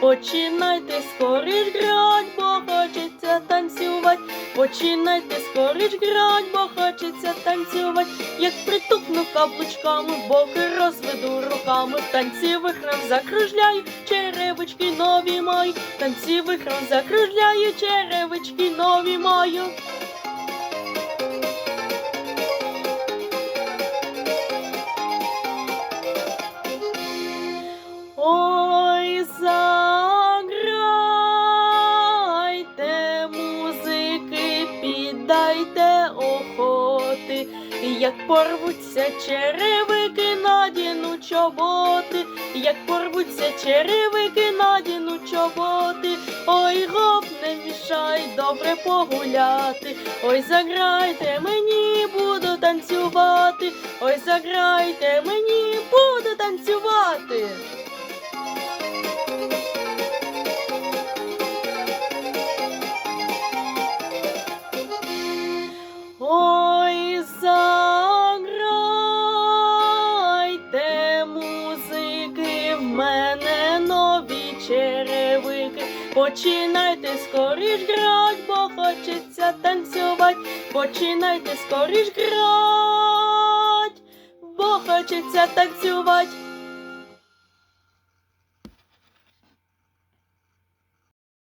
Починайте скоріш грать, бо хочеться танцювати. Починайте скоріш грать, бо хочеться танцювати. Як притупну каблучками, боки розведу руками. Танці вихрам закружляю, черевички нові маю. Танці вихрам закружляю, черевички нові маю. Охоти, як порвуться черевики, надіну чоботи, як порвуться черевики, надіну чоботи, ой, гоп, не мішай, добре погуляти, ой, заграйте мені, буду танцювати, ой, заграйте мені, буду танцювати. Починайте скоріш грать, бо хочеться танцювати. Починайте скоріш грать, бо хочеться танцювати.